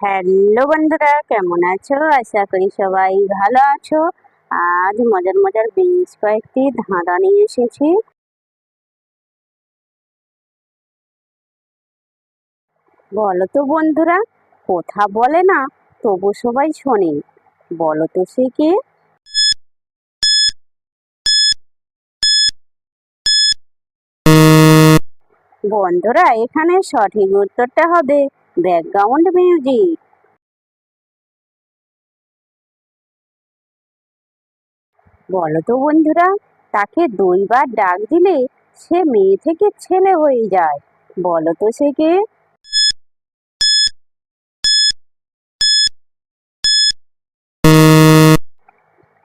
Hello বন্ধুরা, কেমন আছো? আশা করি সবাই ভালো আছো। আজ মজার মজার বেশ কয়েকটি ধাঁধা নিয়ে এসেছি। বলো তো বন্ধুরা, কথা বলে না, তবু সবাই শোনে। বলো তো সে কে? বন্ধুরা, এখানে সঠিক উত্তরটা হবে ব্যাকগ্রাউন্ড মিউজিক বলো তো বন্ধুরা, তাকে দুইবার ডাক দিলে সে মেয়ে থেকে ছেলে হয়ে যায়। বলো তো সে কে?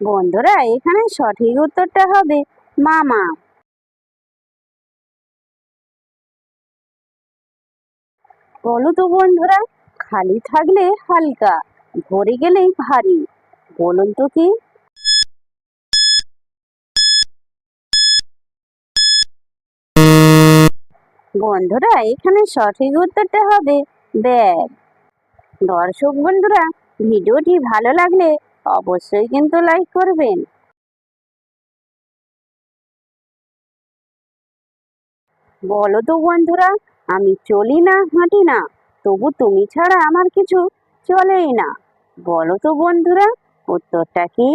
বন্ধুরা, এখানে সঠিক উত্তরটা হবে মামা। বলো তো বন্ধুরা, খালি থাকলে হালকা, ভরে গেলেই ভারী, বলুন তো কি? বন্ধুরা, এখানে সঠিক উত্তরটা হবে ব্যাগ। দর্শক বন্ধুরা, ভিডিওটি ভালো লাগলে অবশ্যই কিন্তু লাইক করবেন। বলো তো বন্ধুরা আমি চলি না, হাঁটি না, তবু তুমি ছাড়া আমার কিছু চলেই না। বলো তো বন্ধুরা, উত্তরটা কি?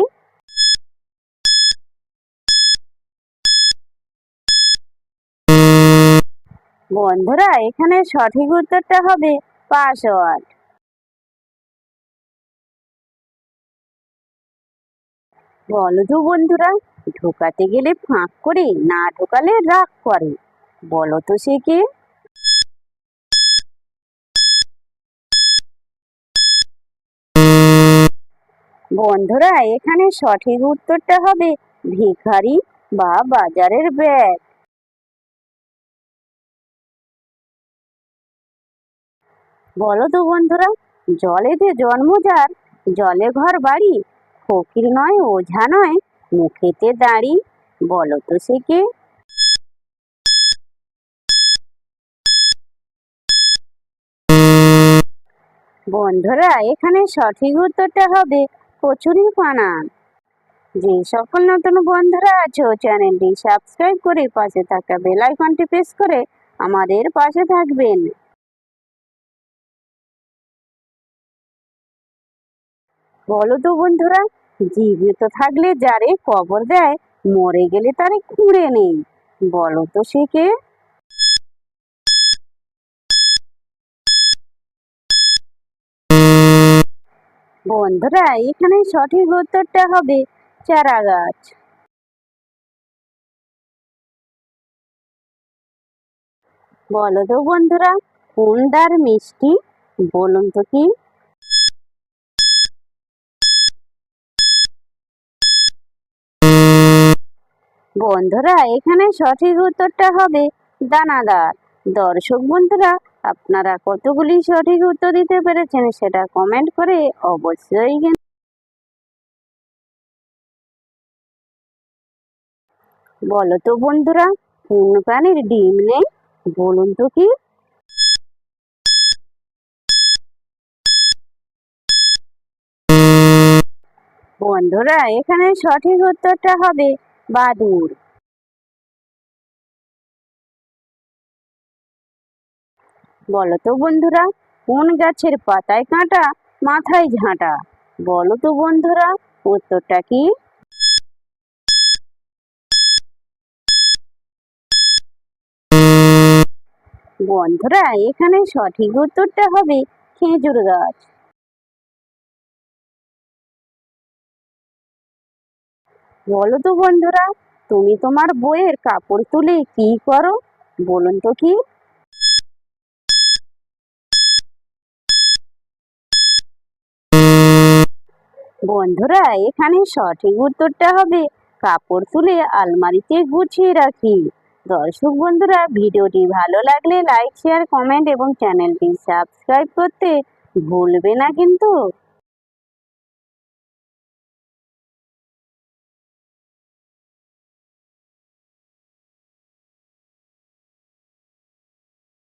বন্ধুরা, এখানে সঠিক উত্তরটা হবে পাসওয়ার্ড। বলো তো বন্ধুরা, ঢোকাতে গেলে ফাঁক করে, না ঢোকালে রাগ করে। বলো তো সে কে? বন্ধুরা, এখানে সঠিক উত্তরটা হবে ভিখারি বা বাজারের ব্যাগ। বলো তো বন্ধুরা জলেতে জন্ম যার, জলে ঘর বাড়ি, ফকির নয়, ওঝা নয়, মুখেতে দাঁড়ি, বলো তো সে কে? বন্ধুরা, এখানে সঠিক উত্তরটা হবে কচুরি পানা যে সকল নতুন বন্ধুরা আছো, চ্যানেলটি সাবস্ক্রাইব করে পাশে থাকা বেল আইকনটি প্রেস করে আমাদের পাশে থাকবেন। বলো তো বন্ধুরা, জীবিত থাকলে যারে কবর দেয়, মরে গেলে তারে খুঁড়ে নেই। বলো তো সে কে? বন্ধুরা এখানে সঠিক উত্তরটা হবে চারা গাছ বলো তো বন্ধুরা, কোন মিষ্টি? বলুন তো কি? বন্ধুরা, এখানে সঠিক উত্তরটা হবে দানাদার। দর্শক বন্ধুরা আপনারা কতগুলি সঠিক উত্তর দিতে পেরেছেন সেটা কমেন্ট করে অবশ্যই বলো তো বন্ধুরা কোন প্রাণীর ডিম নেই, বলুন তো কি? বন্ধুরা, এখানে সঠিক উত্তরটা হবে বাদুর বলো তো বন্ধুরা, কোন গাছের পাতায় কাঁটা, মাথায় ঝাঁটা? বলো তো বন্ধুরা, উত্তরটা কি? বন্ধুরা, এখানে সঠিক উত্তরটা হবে খেজুর গাছ। বলো তো বন্ধুরা, তুমি তোমার বইয়ের কাপড় তুলে কি করো? বলুন তো কি? বন্ধুরা, এখানে সঠিক উত্তরটা হবে কাপড় তুলে আলমারিতে গুছিয়ে রাখি। দর্শক বন্ধুরা, ভিডিওটি ভালো লাগলে লাইক শেয়ার কমেন্ট এবং চ্যানেলটি সাবস্ক্রাইব করতে ভুলবে না কিন্তু।